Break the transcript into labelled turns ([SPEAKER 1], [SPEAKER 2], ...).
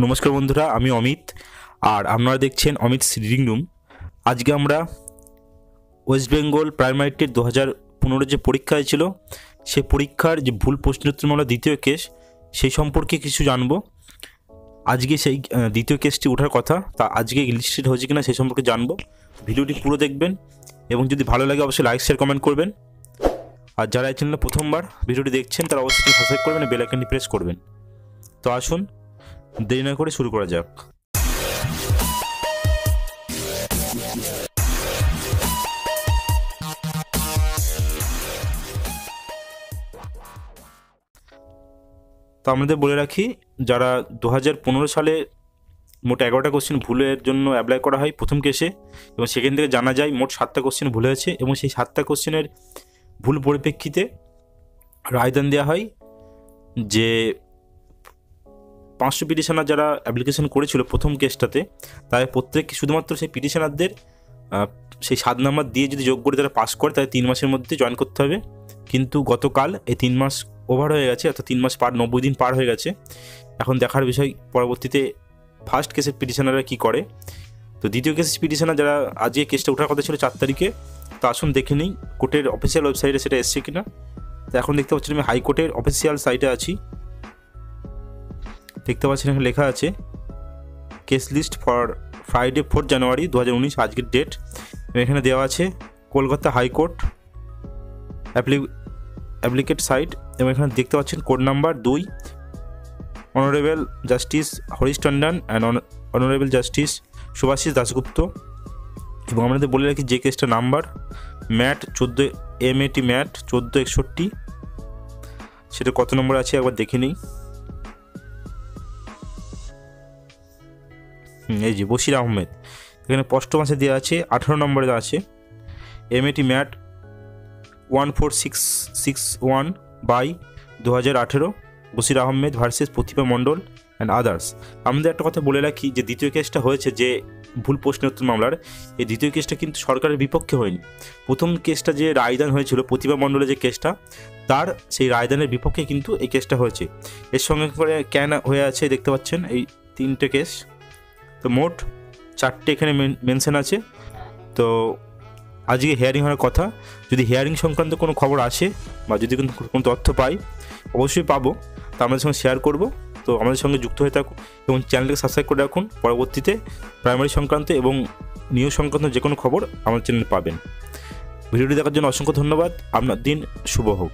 [SPEAKER 1] নমস্কার বন্ধুরা, আমি অমিত, আর আপনারা দেখছেন অমিত রিডিং রুম আজকে আমরা ওয়েস্ট বেঙ্গল প্রাইমারি টেট দু হাজার পনেরো যে পরীক্ষা হয়েছিল সেই পরীক্ষার যে ভুল প্রশ্নোত্তর মামলা দ্বিতীয় কেস সেই সম্পর্কে কিছু জানব। আজকে সেই দ্বিতীয় কেসটি ওঠার কথা, তা আজকে লিস্টেড হয়েছে কিনা সেই সম্পর্কে জানব। ভিডিওটি পুরো দেখবেন, এবং যদি ভালো লাগে অবশ্যই লাইক শেয়ার কমেন্ট করবেন। আর যারা এই চ্যানেলে প্রথমবার ভিডিওটি দেখছেন, তারা অবশ্যই সাবস্ক্রাইব করবেন বেল প্রেস করবেন। তো আসুন দেরি না করে শুরু করা যাক। তো আমাদের বলে রাখি, যারা দু হাজার পনেরো সালে মোট এগারোটা কোশ্চেন ভুলের জন্য অ্যাপ্লাই করা হয় প্রথম কেসে এবং সেখান থেকে জানা যায় মোট সাতটা কোশ্চেন ভুল হয়েছে, এবং সেই সাতটা কোশ্চেনের ভুল পরিপ্রেক্ষিতে রায়দান দেওয়া হয় যে পাঁচশো পিটিশনার যারা অ্যাপ্লিকেশন করেছিল প্রথম কেসটাতে তাদের প্রত্যেককে শুধুমাত্র সেই পিটিশনারদের সেই সাত নাম্বার দিয়ে যদি যোগ করে তারা পাস করে তাদের তিন মাসের মধ্যে জয়েন করতে হবে। কিন্তু গতকাল এই তিন মাস ওভার হয়ে গেছে, অর্থাৎ তিন মাস পার, নব্বই দিন পার হয়ে গেছে। এখন দেখার বিষয়, পরবর্তীতে ফার্স্ট কেসের পিটিশনাররা কী করে? তো দ্বিতীয় কেসের পিটিশনার যারা আজকে কেসটা ওঠার কথা ছিল চার তারিখে, তো আসুন দেখে নিই, কোর্টের অফিসিয়াল ওয়েবসাইটে সেটা এসছে কিনা। তো এখন দেখতে পাচ্ছেন আমি হাইকোর্টের অফিসিয়াল সাইটে আছি। দেখতে পাচ্ছেন এখানে লেখা আছে case list for Friday fourth January দু হাজার উনিশ, আজকের ডেট এখানে দেওয়া আছে, কলকাতা হাইকোর্ট অ্যাপ্লি অ্যাপ্লিকেট সাইট এবং এখানে দেখতে পাচ্ছেন কোড নাম্বার দুই honourable justice Harish Tandon and honourable justice Subhasis Dasgupta. এবং আমাদের বলে রাখি যে কেসটা নাম্বার ম্যাট চোদ্দ এম এটি ম্যাট চোদ্দ একষট্টি, সেটা কত নম্বর আছে একবার দেখে নিই। এই যে বশির আহমেদ। এখানে স্পষ্ট মাসে দেওয়া আছে, আঠারো নম্বরে দেওয়া আছে। M A T MAT one four six six one by দু হাজার আঠেরো, Bashir Ahmed versus Pratibha Mondal and others. আমাদের একটা কথা বলে রাখি যে দ্বিতীয় কেসটা হয়েছে যে ভুল প্রশ্নোত্তর মামলার, এই দ্বিতীয় কেসটা কিন্তু সরকারের বিপক্ষে হয়নি। প্রথম কেসটা যে রায়দান হয়েছিল, প্রতিভা মণ্ডলের যে কেসটা, তার সেই রায়দানের বিপক্ষে কিন্তু এই কেসটা হয়েছে। এর সঙ্গে করে ক্যান হয়ে আছে, দেখতে পাচ্ছেন, এই তিনটে কেস। তো মোট চারটে এখানে মেনশন আছে। তো আজকে হেয়ারিং হওয়ার কথা। যদি হিয়ারিং সংক্রান্ত কোনো খবর আসে বা যদি কোনো তথ্য পাই, অবশ্যই পাবো। তা আমাদের সঙ্গে শেয়ার করব। তো আমাদের সঙ্গে যুক্ত হয়ে থাকুন এবং চ্যানেলকে সাবস্ক্রাইব করে রাখুন। পরবর্তীতে প্রাইমারি সংক্রান্ত এবং নিউজ সংক্রান্ত যে কোনো খবর আমার চ্যানেলে পাবেন। ভিডিওটি দেখার জন্য অসংখ্য ধন্যবাদ। আপনার দিন শুভ হোক।